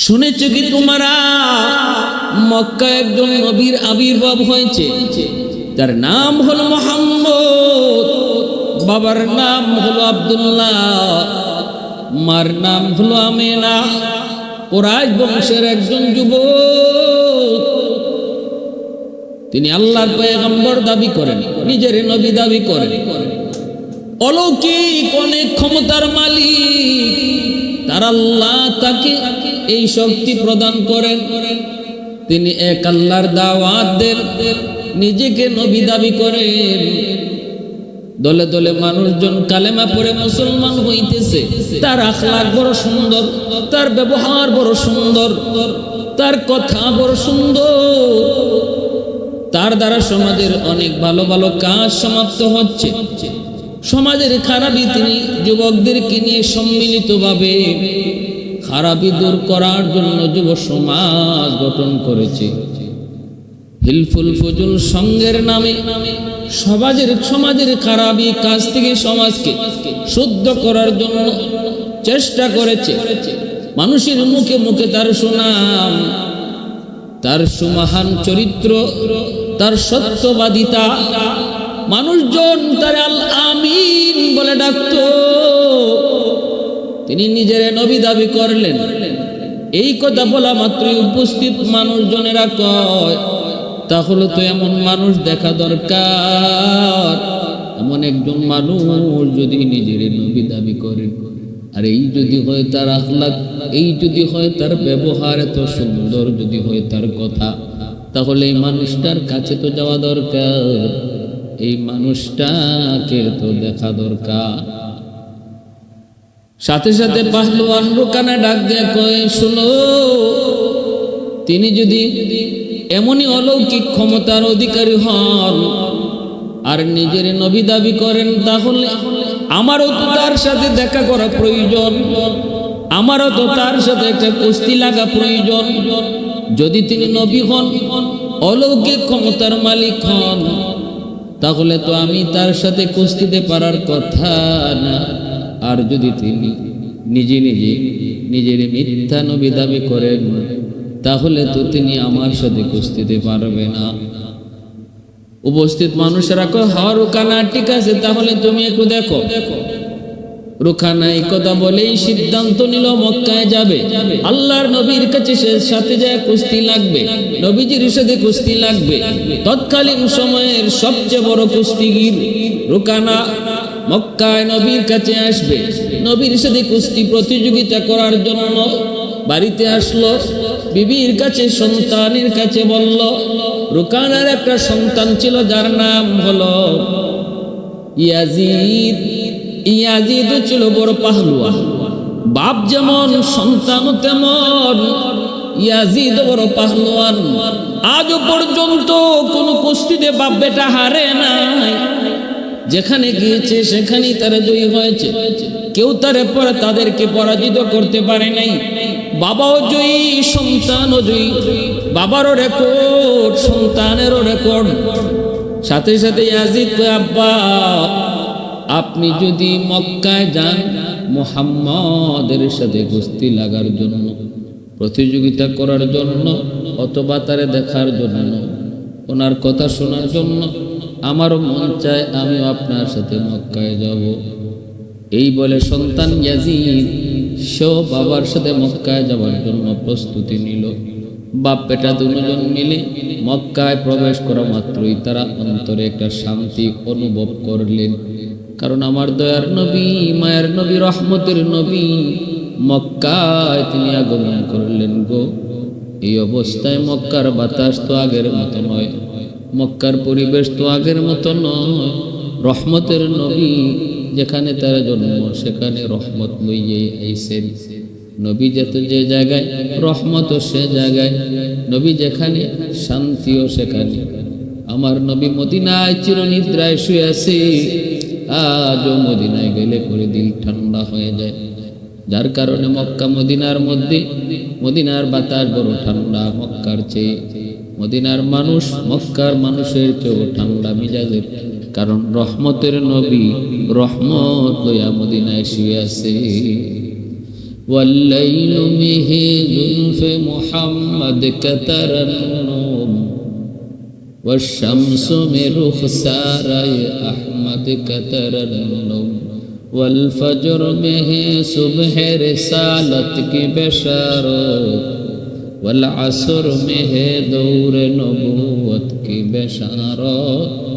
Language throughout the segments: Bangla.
শুনেছ কি তোমরা? মক্কা একজন নবীর আবির্ভাব হয়েছে। তার নাম হলো মোহাম্মদ, বাবার নাম হলো আব্দুল্লাহ, মার নাম হলো আমেনা। ওরাজ বংশের একজন যুবক। তিনি আল্লাহর পয়গম্বর দাবি করেন, নিজের নবী দাবি করেন। অলৌকিক অনেক ক্ষমতার মালিক তার আল্লাহ তাকে এই শক্তি প্রদান করেন। তিনি এক আল্লাহর দাওয়াত দেন, নিজেকে নবী দাবি করেন। দলে দলে মানুষজন কালেমা পড়ে মুসলমান হইতেছে। তার আখলাক বড় সুন্দর, তার ব্যবহার বড় সুন্দর, তার কথা বড় সুন্দর। তার দ্বারা সমাজের অনেক ভালো ভালো কাজ সমাপ্ত হচ্ছে। সমাজের খারাপই তিনি যুবকদেরকে নিয়ে সম্মিলিতভাবে খারাপি দূর করার জন্য যুব সমাজ গঠন করেছে। হিলফুল ফজুল সঙ্গের নামে সমাজের সমাজের খারাপি কাজ থেকে সমাজকে শুদ্ধ করার জন্য চেষ্টা করেছে। মানুষের মুখে মুখে তার সুনাম, তার সুমহান চরিত্র, তার সত্যবাদিতা মানুষজন তার আল আমিন বলে ডাকত। তিনি নিজের নবী দাবি করলেন। এই কথা বলা মাত্রই উপস্থিত মানুষজনেরা কয়, তাহলে তো এমন মানুষ দেখা দরকার। এমন একজন মানুষ যদি নিজের নবী দাবি করেন আর এই যদি হয় তার আখলাক, এই যদি হয় তার ব্যবহার এত সুন্দর যদি হয় তার কথা, তাহলে এই মানুষটার কাছে তো যাওয়া দরকার। এই মানুষটাকে তো দেখা দরকার। সাথে সাথে পাহলোয়ান রোকানা ডাক দিয়ে কয়ে, শুনো, তিনি যদি এমনই অলৌকিক ক্ষমতার অধিকারী হন আর নিজের নবী দাবি করেন, তাহলে আমারও তো তার সাথে দেখা করা প্রয়োজন। আমারও তো তার সাথে একটা কুস্তি লাগা প্রয়োজন। যদি তিনি নবী হন, অলৌকিক ক্ষমতার মালিক হন তাহলে তো আমি তার সাথে কুস্তিতে পারার কথা না। আর যদি তিনি নিজে নিজে নিজের মিথ্যা নবী দাবি করেন, তাহলে তো তিনি আমার সাথে কুস্তিতে পারবে না। উপস্থিত মানুষেরা কয় হওয়া আর ঠিক আছে, তাহলে তুমি একটু দেখো। রুখানা এই কথা বলেই সিদ্ধান্ত নিল মক্কায় যাবে। আল্লাহর নবীর কাছে সাথে যায় কুস্তি লাগবে। নবীজির সাথে কুস্তি লাগবে। তৎকালীন সময়ের সবচেয়ে বড় কুস্তিগির রুকানা মক্কায় নবীর কাছে আসবে। নবীর সাথে কুস্তি প্রতিযোগিতা করার জন্য বাড়িতে আসলো। বিবির কাছে, সন্তানের কাছে বলল রুকানার একটা সন্তান ছিল, যার নাম হলো ইয়াজিদ। ইয়াজিদ ছিল বড় পাহলুয়া। বাপ যেমন, সন্তান তেমন, ইয়াজিদ বড় পাহলুয়ান। আজও পর্যন্ত কোন কুস্তিতে বাপ বেটা হারে নাই। যেখানে গিয়েছে, সেখানেই তারা জয়ী হয়েছে। কেউ তারে পরে তাদেরকে পরাজিত করতে পারে নাই। বাবাও জয়ী, সন্তানও জয়ী। বাবারও রেকর্ড সন্তানেরও রেকর্ড সাথে সাথে ইয়াজিদ আব্বা আপনি যদি মক্কায় যান, মোহাম্মদের সাথে কুস্তি লাগার জন্য, প্রতিযোগিতা করার জন্য, অথবা তারে দেখার জন্য, ওনার কথা শোনার জন্য আমারও মন চায় আমিও আপনার সাথে মক্কায় যাব। এই বলে সন্তান ইয়াজিদ সেও বাবার সাথে মক্কায় যাওয়ার জন্য প্রস্তুতি নিল। বাপ পেটা দুজন মিলে মক্কায় প্রবেশ করা মাত্রই তারা অন্তরে একটা শান্তি অনুভব করলেন। কারণ আমার দয়ার নবী, মায়ের নবী, রহমতের নবী মক্কায় তিনি আগমন করলেন গো। এই অবস্থায় মক্কার বাতাস তো আগের মতো নয়, মক্কার পরিবেশ তো আগের মতো নয়। রহমতের নবী যেখানে তার জন্ম, সেখানে রহমত লইয়ে আইসেন নবী যেত যে জায়গায়, রহমতও সে জায়গায়। নবী যেখানে, শান্তিও সেখানে। আমার নবী মদিনায় চিরনিদ্রায় শুয়ে আছে আজও মদিনায় গেলে পরে দিল ঠান্ডা হয়ে যায় যার কারণে মক্কা মদিনার মধ্যে মদিনার বাতাস বড় ঠান্ডা মক্কার চেয়ে মদিনার মানুষ মক্কার মানুষের চেয়েও ঠান্ডা মিজাজের কারণ রহমতের নবী রহমত লইয়া মদিনায় শুয়ে আছে والليل به زلف محمد كترنم والشمس من رخساري أحمد كتر النوم والفجر به صبح رسالتك بشارت والعصر میں دور نبوت کی بشارت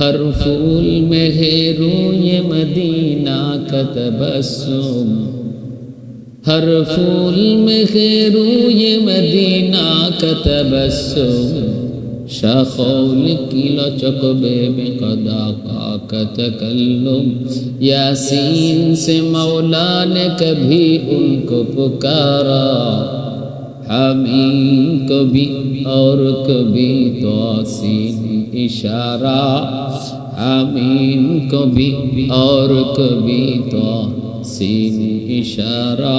ہر پھول میں ہے روئے مدینہ کا تبسم ہر پھول میں ہے روئے مدینہ کا تبسم شخولك لچک بے بقدا پاک تکلم یاسین سے مولا نے کبھی ان کو پکارا حمیم کبھی اور کبھی توسین اشارہ حمیم کبھی اور کبھی توسین اشارہ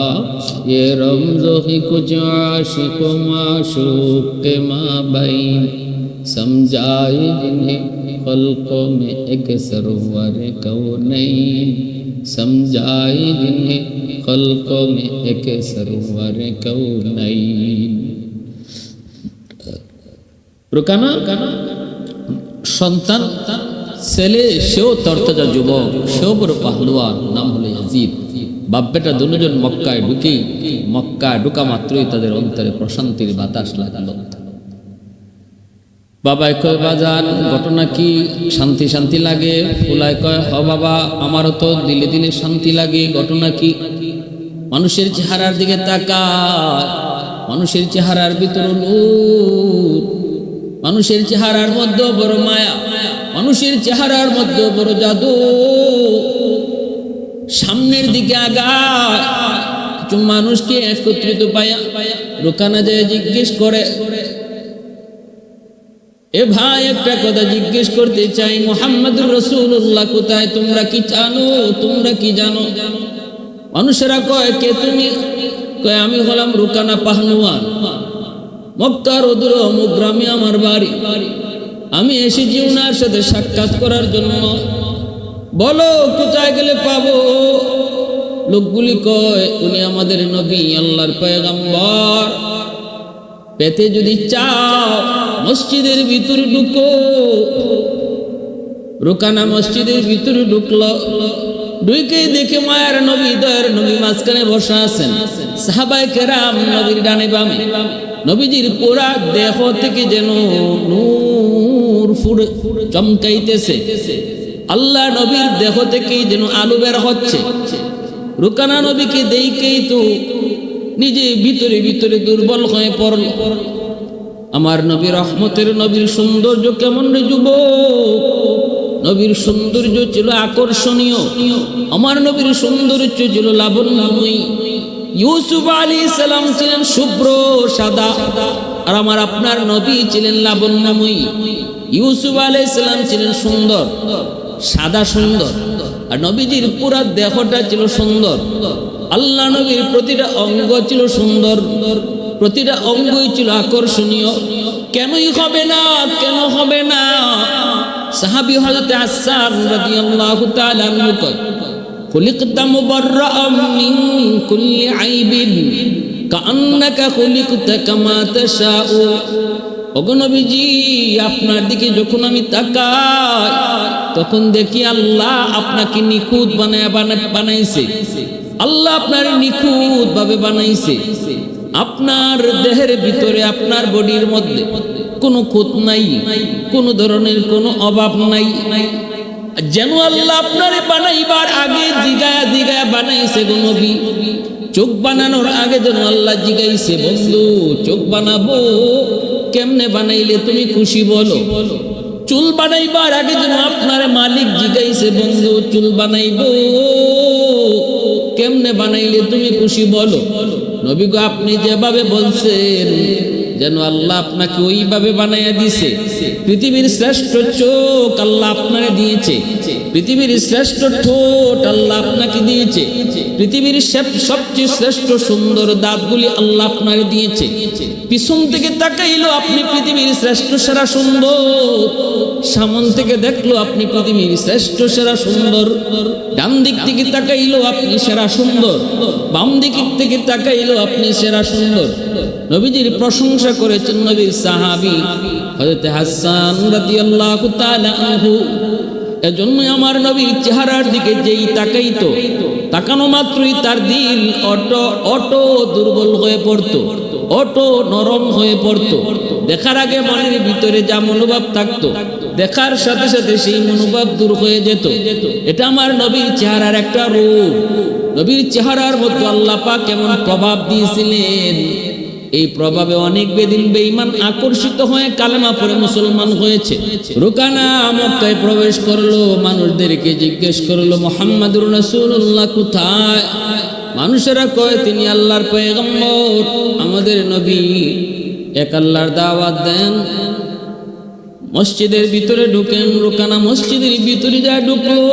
یہ رمز ہی کچھ عاشق و معشوق کے ماں بین समझाए जिन्हें खल्कों में एक सरोवर कौनैन समझाए जिन्हें खल्कों में एक सरोवर कौनैन রুকানা সন্তান ছেলে সেও তরতাজা যুবক সেও বড় পাহলুয়ান নাম হলো ইয়াজিদ বাপ বেটা দুজন মক্কায় ঢুকি মক্কায় ঢুকা মাত্রই তাদের অন্তরে প্রশান্তির বাতাস লাগালো বাবাই কয়, বাজান, ঘটনা কি? শান্তি শান্তি লাগে? ফুলায় কয়, হ বাবা, আমারও তো দিলে দিলে শান্তি লাগে, ঘটনা কি? মানুষের চেহারার দিকে তাকায়, মানুষের চেহারার ভিতর মানুষের চেহারার মধ্যে বড় মায়া, মানুষের চেহারার মধ্যে বড় জাদু। সামনের দিকে আগায়, কিছু মানুষকে একত্রিত পায়া, রোকানা যায় জিজ্ঞেস করে এ ভাই একটা কথা জিজ্ঞেস করতে চাই, মোহাম্মদুর রসুল্লাহ কোথায়? তোমরা কি জানো? তোমরা কি জানো? মানুষেরা কয়, কে তুমি? কয়, আমি হলাম রুকানা পাহনুয়ান মক্কার অদূর অমুক গ্রামে আমার বাড়ি। আমি এসেছি উনার সাথে সাক্ষাৎ করার জন্য। বলো, কোথায় গেলে পাবো? লোকগুলি কয়, উনি আমাদের নবী, আল্লাহর পয়গাম্বর। পেতে যদি চাও, মসজিদের ভিতরে ঢুকো। রুকানা মসজিদের ভিতরে ঢুকলো। ঢুকে দেখে মায়ের নবী, দয়ের নবী মাঝখানে বসা আছেন। সাহাবাই কেরাম নবীর ডানে বামে। নবীজির পুরা দেহ থেকে যেন নূর ফুড়ে চমকাইতেছে। আল্লাহ নবীর দেহ থেকেই যেন আলু বের হচ্ছে। রুকানা নবীকে দেখেই তো নিজে ভিতরে ভিতরে দুর্বল হয়ে পড়ল। আমার নবীর রহমতের নবীর সৌন্দর্য কেমন রে যুবক? নবীর সৌন্দর্য ছিল আকর্ষণীয়। আমার নবীর সৌন্দর্য ছিল লাবণ্যময়ী। ইউসুফ আলী সালাম ছিলেন শুভ্র, সাদা। আর আমার আপনার নবী ছিলেন লাবণ্যময়ী। ইউসুফ আলী সালাম ছিলেন সুন্দর, সাদা সুন্দর। আর নবীজির পুরা দেহটা ছিল সুন্দর। আল্লাহ নবীর প্রতিটা অঙ্গ ছিল সুন্দর, প্রতিটা অঙ্গই ছিল আকর্ষণীয়। কেনই হবে না, কেন হবে না? সাহাবি হযরত আসাদ রাদিয়াল্লাহু তাআলা কয়, খুলিকতা মুবাররাআম মিন কুল্লি আইবিন কান্নাকা খুলিকতা কামা তাশাউ। ওগো নবীজি, আপনার দিকে যখন আমি তাকাই, তখন দেখি আল্লাহ আপনাকে নিখুঁত বানায় বানাইছে। আল্লাহ আপনার নিখুঁত ভাবে বানাইছে। আপনার দেহের ভিতরে, আপনার বডির মধ্যে কোনো খুঁত নাই, কোনো ধরনের কোনো অভাব নাই। যেন আল্লাহ আপনারে বানাইবার আগে জিগায়া জিগায়া বানাইছে গো নবী। চোখ বানানোর আগে যেন আল্লাহ জিগাইছে, বন্ধু, চোখ বানাবো। কেমনে বানাইলে তুমি খুশি বলো? চুল বানাইবার আগে যেন আপনার মালিক জিগাইছে বন্ধু, চুল বানাইব? কেমনে বানাইলে তুমি খুশি বলো? নবী গো, আপনি যেভাবে বলছেন, যেন আল্লাহ আপনাকে ওইভাবে বানাইয়া দিছে। পৃথিবীর শ্রেষ্ঠ চোখ আল্লাহ আপনারে দিয়েছে। পৃথিবীর শ্রেষ্ঠ ঠোঁট আল্লাহ আপনাকে দিয়েছে। পৃথিবীর সবচেয়ে শ্রেষ্ঠ সুন্দর দাঁতগুলি আল্লাহ আপনাকে দিয়েছে। পিছন থেকে তাকাইলো আপনি পৃথিবীর শ্রেষ্ঠ সেরা সুন্দর। সামন থেকে দেখল আপনি পৃথিবীর শ্রেষ্ঠ সেরা সুন্দর। ডান দিক থেকে তাকাইলো আপনি সেরা সুন্দর। বাম দিক থেকে তাকাইলো আপনি সেরা সুন্দর। নবীজির প্রশংসা করেছেন নবীর সাহাবি। এজন্য আমার নবীর চেহারার দিকে যেই তাকাইতো, তাকানো মাত্রই তার দিল অটো অটো দুর্বল হয়ে পড়তো, অটো নরম হয়ে পড়তো। দেখার আগে মনের ভিতরে যা মনোভাব থাকতো, দেখার সাথে সাথে সেই মনোভাব দূর হয়ে যেত। এটা আমার নবীর চেহারার একটা রূপ। নবীর চেহারার মধ্যে আল্লাহ পাক কেমন প্রভাব দিয়েছিলেন। এই প্রভাবে অনেক বেদিন বেঈমান আকর্ষিত হয়ে কালেমা পড়ে মুসলমান হয়েছে। রুকানা মক্কায় প্রবেশ করল, মানুষদেরকে জিজ্ঞেস করল, মোহাম্মদুর রাসূলুল্লাহ, কোথায়? মানুষেরা কয়, তিনি আল্লাহর পয়গম্বর, আমাদের নবী। এক আল্লাহর দাওয়াত দেন। মসজিদের ভিতরে ঢুকেন, রুকানা মসজিদের ভিতরে যা ঢুকলো,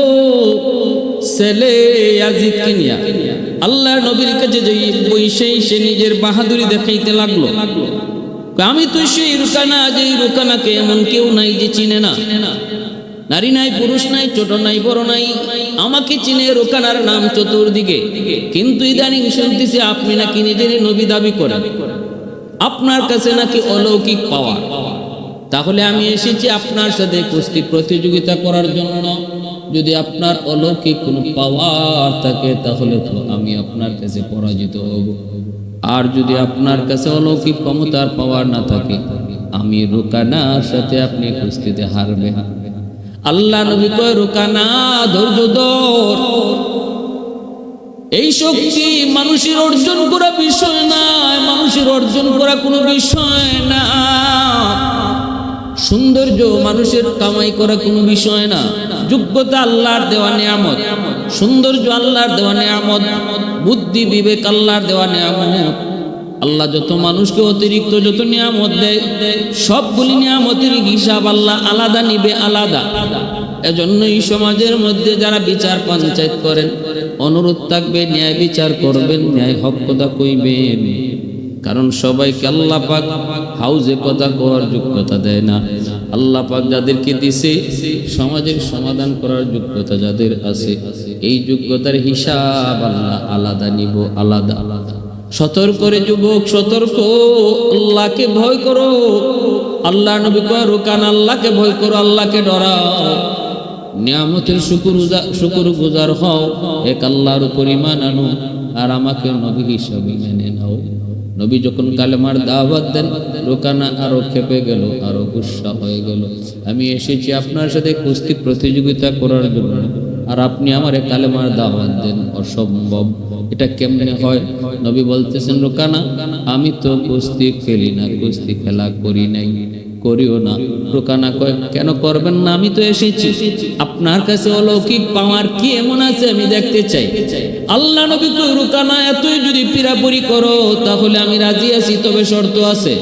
ছেলে ইয়াজিদ কিনিয়া আল্লাহর নবীর কাছে বৈশেই সে নিজের বাহাদুরি দেখাইতে লাগল। আমি তো সেই রুকানা যে রুকানাকে এমন কেউ নাই যে চিনে না। নারী নাই, পুরুষ নাই, ছোট নাই, বড় নাই, আমাকে চিনে রোকানার নাম চতুর্দিকে। কিন্তু ইদানিং শুনতেছি আপনি নাকি নিজের নবী দাবি করেন। আপনার কাছে নাকি অলৌকিক পাওয়া। তাহলে আমি এসেছি আপনার সাথে কুস্তি প্রতিযোগিতা করার জন্য। যদি আপনার অলৌকিক কোনো পাওয়ার থাকে, তাহলে তো আমি আপনার কাছে পরাজিত হব। আর যদি আপনার কাছে অলৌকিক ক্ষমতার পাওয়ার না থাকে, আমি রুকানার সাথে আপনি কুস্তিতে হারবে আল্লাহ নবী কয়, রুকানা, ধৈর্য ধর। এই শক্তি মানুষের অর্জন করা বিষয় না মানুষের অর্জন করা কোনো বিষয় না। সৌন্দর্য মানুষের কামাই করা কোনো বিষয় না। যোগ্যতা আল্লাহর দেওয়া নিয়ামত, সৌন্দর্য আল্লাহর দেওয়া নিয়ামত, বুদ্ধি বিবেক আল্লাহর দেওয়া নিয়ামত। আল্লাহ যত মানুষকে অতিরিক্ত যত নিয়ামত দেয়, সবগুলি নিয়ামতের হিসাব আল্লাহ আলাদা নিবে আলাদা। এজন্য এই সমাজের মধ্যে যারা বিচার পঞ্চায়েত করেন, অনুরোধ থাকবে, ন্যায় বিচার করবেন, ন্যায় হক কথা কইবেন। কারণ সবাইকে আল্লাহ পাক হাউজে কথা করার যোগ্যতা দেয় না। আল্লাহ পাক যাদেরকে দিছে, সমাজের সমাধান করার যোগ্যতা যাদের আছে, এই যোগ্যতার হিসাব আল্লাহ আলাদা নিব, আলাদা। আলাদা সতর্ক করে যুবক, সতর্ক। আল্লাহকে ভয় করো। আল্লাহ নবী কয়, রোকান আল্লাহকে ভয় করো, আল্লাহকে ডরাও। নিয়ামতের শুকুর শুকুর গুজার হও। এক আল্লাহর উপর ইমান আনো আর আমাকে নবী হিসাবে মেনে নাও। নবী যখন কালেমার দাওয়াত দেন, রোকানা আরও খেপে গেল, আরও গুসা হয়ে গেল। আমি এসেছি আপনার সাথে কুস্তি প্রতিযোগিতা করার জন্য। আর আপনি আমারে কালেমার দাওয়াত দেন, অসম্ভব। এটা কেমনে হয়? নবী বলতেছেন, রোকানা, আমি তো কুস্তি খেলি না, কুস্তি খেলা করি নাই। করিও না। রোকানা কয়, কেন করবেন না? আমি তো এসেছি। আপনার কাছে অলৌকিক পাওয়ার কি এমন আছে আমি দেখতে চাই। আল্লাহ নবী কই রোকানা, এতই যদি পিরাপুরি করো, তাহলে আমি রাজি আছি, তবে শর্ত আছে।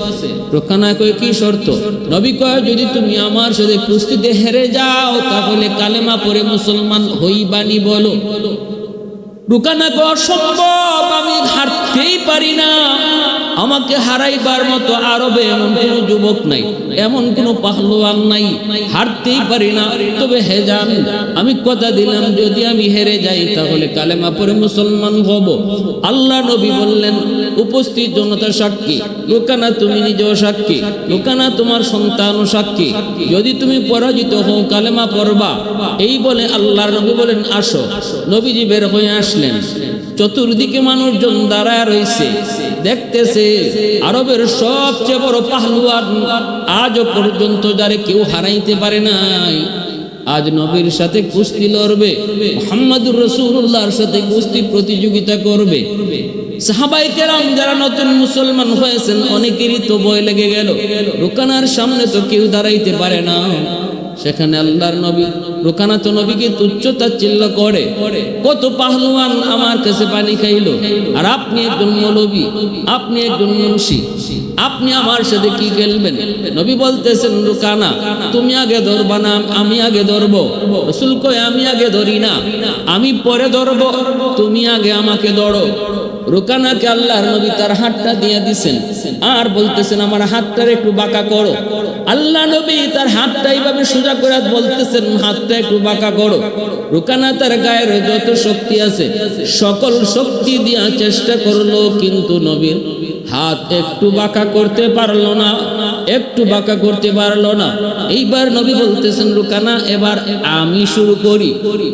রোকানা কয়, কি শর্ত? নবী কয়, যদি তুমি আমার সাথে কুস্তিতে হেরে যাও, তাহলে কালেমা পরে মুসলমান হইবানি বলো। রুকানা কো অসম্ভব, আমি হারতেই পারি না। আমাকে হারাইবার মতো আরবে এমন কোনো যুবক নাই, এমন কোনো পাহলোয়ান নাই হারতেই পারি না। তবে হে যান আমি কথা দিলাম, যদি আমি হেরে যাই, তাহলে কালেমা পরে মুসলমান হব। আল্লাহ নবী বললেন উপস্থিত জনতা সাক্ষী। লোকানা, তুমি নিজেও সাক্ষী। লোকানা, তোমার সন্তানও সাক্ষী। যদি তুমি পরাজিত হও, কালেমা পড়বা। এই বলে আল্লাহর নবী বলেন, আসো। নবীজি বের হয়ে আসলেন। চতুর্দিকে মানুষজন দাঁড়ায় রয়েছে। দেখতেছে, আরবের সবচেয়ে বড় পাহলুয়ান আজও পর্যন্ত যারে কেউ হারাইতে পারে নাই। আজ নবীর সাথে কুস্তি লড়বে, মোহাম্মদুর রসুল্লাহর সাথে কুস্তি প্রতিযোগিতা করবে। সাহাবাই কেরাম যারা নতুন মুসলমান হয়েছেন, অনেকেরই তো ভয় লেগে গেল। রোকানার সামনে তো কেউ দাঁড়াইতে পারে না। সেখানে আল্লাহর নবী, রোকানা তো নবীকে তুচ্ছ তাচ্ছিল্য করে, কত পাহলুয়ান আমার কাছে পানি খাইলো। আর আপনি একজন মৌলবী, আপনি একজন মুন্সি, আপনি আমার সাথে কি খেলবেন? নবী বলতেছেন, রুকানা, তুমি আগে ধরবা না, আমি আগে ধরবো। রসুল কয়, আমি আগে ধরি না, আমি পরে ধরবো, তুমি আগে আমাকে ধরো। রুকানাকে আল্লাহর নবী তার হাতটা দিয়ে দিছেন। আর বলতেছেন, আমার হাতটার একটু বাঁকা করো। আল্লাহ নবী তার হাতটা এইভাবে সোজা করে বলতেছেন হাতটা একটু বাঁকা করো। রোকানা তার গায়ের যত শক্তি আছে, সকল শক্তি দিয়া চেষ্টা করল, কিন্তু নবীর হাত একটু বাঁকা করতে পারল না। একটু বাঁকা করতে পারল না। এইবার নবী বলতেছেন, রুকানা, এবার আমি শুরু করি।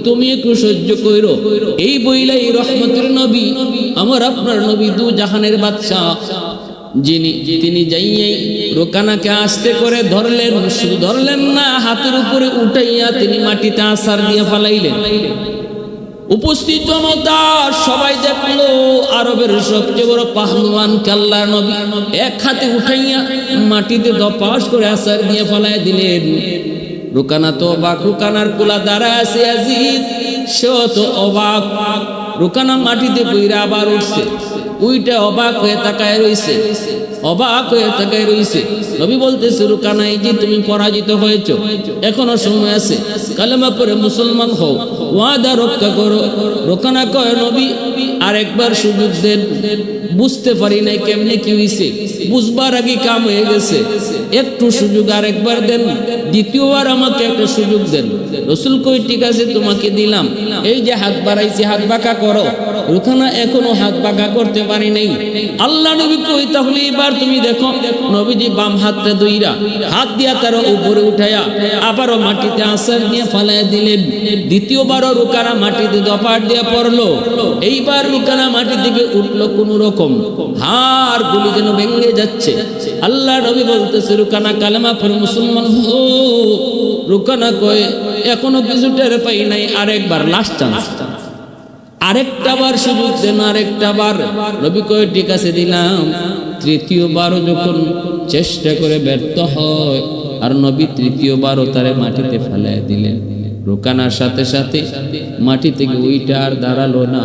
তুমি একটু সহ্য কইরো এই বইলাই রহমতের নবী, আমার আপনার নবী দু জাহানের বাদশা যিনি তিনি যাইয়াই রোকানাকে আস্তে করে ধরলেন, শুধু ধরলেন না, হাতের উপরে উঠাইয়া তিনি মাটিতে আসার দিয়ে ফালাইলেন। উপস্থিত জনতা, সবাই দেখল আরবের সবচেয়ে বড় পাহলওয়ান কাল্লা নবী। এক হাতে উঠাইয়া মাটিতে দপাস করে আসার নিয়ে ফলাই দিলেন। রুকানা তো অবাক, রুকানার কুলা দ্বারা আছে আজিজ, সেও তো অবাক। রুকানা মাটিতে বইরা আবার উঠছে। উইটা অবাক হয়ে তাকায় রইছে। অবাক হয়ে তাকায় রইছে। নবী বলতেছে রুকানা এই যে তুমি পরাজিত হয়েছ। এখনও সময় আছে। কালেমা পরে মুসলমান হও। ওয়াদা রক্ষা করো। রোকানা কয়, নবী, আরেকবার সুযোগ দেন। বুঝতে পারি নাই কেমনে কি হইছে। বুঝবার আগে কাম হয়ে গেছে। একটু সুযোগ আরেকবার দেন। দ্বিতীয়বার আমাকে একটা সুযোগ দেন। রসুল কই, ঠিক আছে, তোমাকে দিলাম। এই যে হাত বাড়াইছি, হাত বাঁকা করো। রুখানা এখনও হাত বাঁকা করতে পারি নাই। আল্লাহ নবী কই, তাহলে এবার তুমি দেখো, নবীজি বাম হাতটা দুইরা, হাত দিয়া তার উপরে উঠাইয়া আবারও মাটিতে আসার দিয়ে ফালাই দিলেন। দ্বিতীয়বারও রুকানা মাটিতে দপাট দিয়ে পড়ল। এইবার রুকানা মাটি থেকে উঠল কোন রকম। হার গুলি যেন ভেঙে যাচ্ছে। আল্লাহ নবী বলতেছে, রুকানা কালেমা পরে মুসলমান হো। রুকানা কয়ে, এখনও কিছু টের পাই নাই, আরেকবার লাস্ট চান্স আরেকটা বার সুযোগ দেন, আরেকটা বার। নবী কয়ে, ঠিক আছে দিলাম। তৃতীয়বারও যখন চেষ্টা করে ব্যর্থ হয়, আর নবী তৃতীয়বারও তারে মাটিতে ফেলায় দিলেন। রোকানার সাথে সাথে মাটি থেকে ওইটা আর দাঁড়াল না।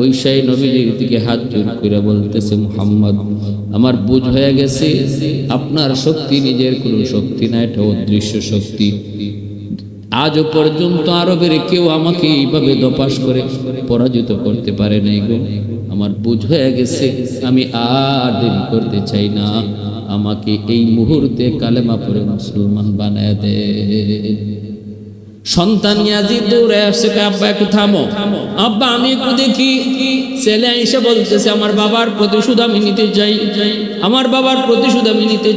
বৈশাই নবীজির দিকে হাত জোর করে বলতেছে, মুহাম্মদ, আমার বুঝ হয়ে গেছে, আপনার শক্তি নিজের কোনো শক্তি না, এটা অদৃশ্য শক্তি। আজও পর্যন্ত আরবের কেউ আমাকে এইভাবে দপাস করে পরাজিত করতে পারে নাই গো। আমার বুঝ হয়ে গেছে, আমি আর দেরি করতে চাই না। আমাকে এই মুহূর্তে কালেমা পরে মুসলমান বানায় দে। সন্তান বাবার প্রতিশোধ আমি নিতে চাই। আমার বাবার প্রতিশোধ আমি নিতে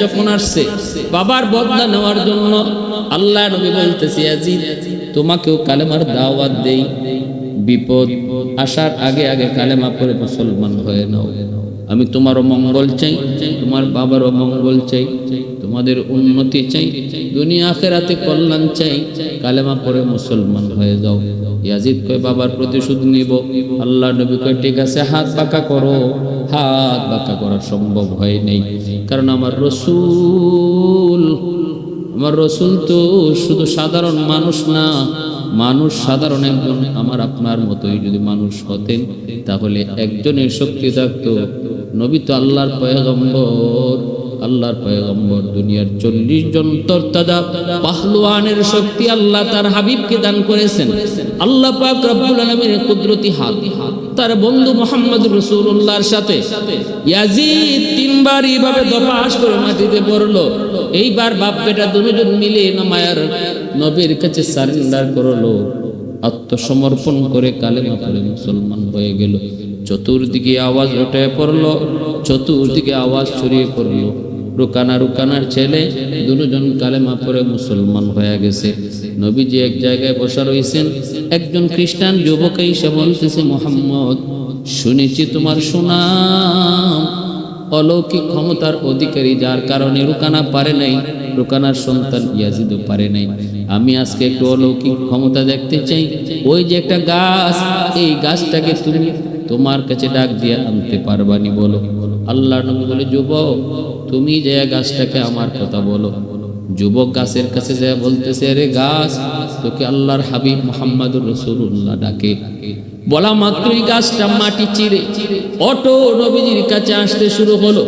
যখন আসছে, বাবার বদলা নেওয়ার জন্য আল্লাহ নবী বলতেছে তোমাকেও কালেমার দাওয়াত দেই। বিপদ আসার আগে আগে কালেমা পড়ে মুসলমান হয়ে নাও। আমি তোমারও মঙ্গল চাই, তোমার বাবারও মঙ্গল চাই, তোমাদের উন্নতি চাই, দুনিয়া আখেরাতে কল্যাণ চাই। কালেমা পড়ে মুসলমান হয়ে যাও। ইয়াজিদ কয়, বাবার প্রতিশোধ নিব। আল্লাহ নবী কয়, ঠিক আছে, হাত বাঁকা করো। হাত বাঁকা করা সম্ভব হয় নাই। কারণ আমার রসুল আমার রসুল তো শুধু সাধারণ মানুষ না মানুষ সাধারণ একজন, আমার আপনার মতোই যদি মানুষ হতেন, তাহলে একজনের শক্তি থাকতো, নবী তো আল্লাহর পয়গম্বর আল্লাহর পয়গম্বর দুনিয়ার চল্লিশ জন তর্তাদা পাহলুয়ানের শক্তি আল্লাহ তার হাবিবকে দান করেছেন। আল্লাহ পাক কুদরতি হাত, তার বন্ধু মোহাম্মদ রসুল্লাহর সাথে তিনবার এইভাবে দপাস করে মাটিতে পড়ল। এইবার বাপ বেটা দুজন মিলে নমায়ার নবীর কাছে সারেন্ডার করল। আত্মসমর্পণ করে কালেমা পড়ে মুসলমান হয়ে গেল। চতুর্দিকে আওয়াজ ওঠে পড়ল, চতুর্দিকে আওয়াজ ছড়িয়ে পড়ল। রুকানা রুকানার ছেলে, দুজন কালেমা পড়ে মুসলমান হয়ে গেছে। নবীজি এক জায়গায় বসা রয়েছেন একজন খ্রিস্টান যুবক এসে বলতেছে, মোহাম্মদ, শুনেছি তোমার সুনাম। অলৌকিক ক্ষমতার অধিকারী যার কারণে রুকানা পারে নাই। রুকানার সন্তান ইয়াজিদও পারে নাই। আমি আজকে একটু অলৌকিক ক্ষমতা দেখতে চাই। ওই যে একটা গাছ, এই গাছটাকে তুমি তোমার কাছে ডাক দিয়ে আনতে পারবানি বলো। আল্লাহ নবী বলে, যুবক, তুমি যে গাছটাকে আমার কথা বলো। যুবক গাছের কাছে যা বলতেছে রে গাছ, তোকে আল্লাহর হাবিব মোহাম্মদুর রসুল্লাহ ডাকে। বলা মাত্রই গাছটা মাটি চিরে। অটো নবীজির কাছে আসতে শুরু হলো।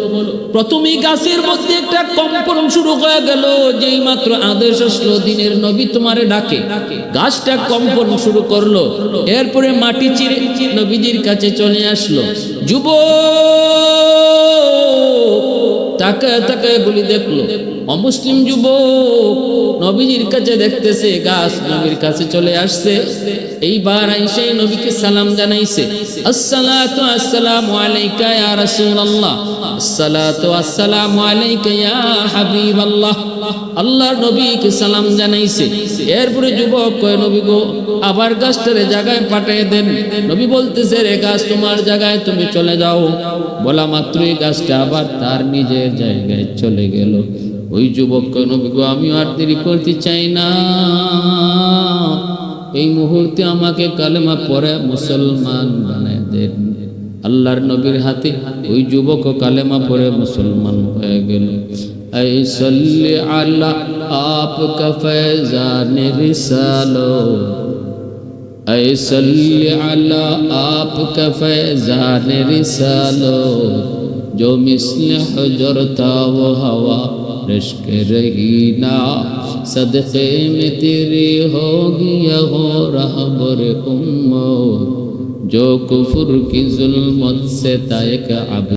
প্রথমেই গাছের মধ্যে একটা কম্পন শুরু হয়ে গেল, যেই মাত্র আদেশ আসলো, দিনের নবী তোমারে ডাকে। গাছটা কম্পন শুরু করল, এরপরে মাটি চিরে নবীজির কাছে চলে আসলো। যুব তাকায় তাকায় বলি দেখল, অমুসলিম যুবক, নবীজির কাছে দেখতেছে, গাছ নবীর কাছে চলে আসছে। এইবার আইসে নবীকে সালাম জানাইছে, আসসালাতু আসসালামু আলাইকা ইয়া রাসূলুল্লাহ। আসসালাতু আসসালামু আলাইকা ইয়া হাবিবাল্লাহ। আল্লাহর নবীকে সালাম জানাইছে। এরপরে যুবক কয়, নবী গো, আবার গাছটারে জায়গায় পাঠিয়ে দেন। নবী বলতেছে রে গাছ তোমার জায়গায় তুমি চলে যাও। বলা মাত্রই গাছটা আবার তার নিজের জায়গায় চলে গেল। ওই যুবক নবী গো, আমিও আর দেরি করতে চাই না। এই মুহূর্তে আমাকে কালেমা পরে মুসলমান বানায় দেন আল্লাহর নবীর হাতে ওই যুবক কালেমা পরে মুসলমান হয়ে গেল اے صلی اللہ آپ کا فیضان رسالو اے صلی اللہ آپ کا فیضان رسالو جو مثل حجر تھا وہ ہوا رشک رہی نا صدقے میں تیری ہوگی یہ ہو رہبر امت جو کفر کی ظلمت سے تائک عبد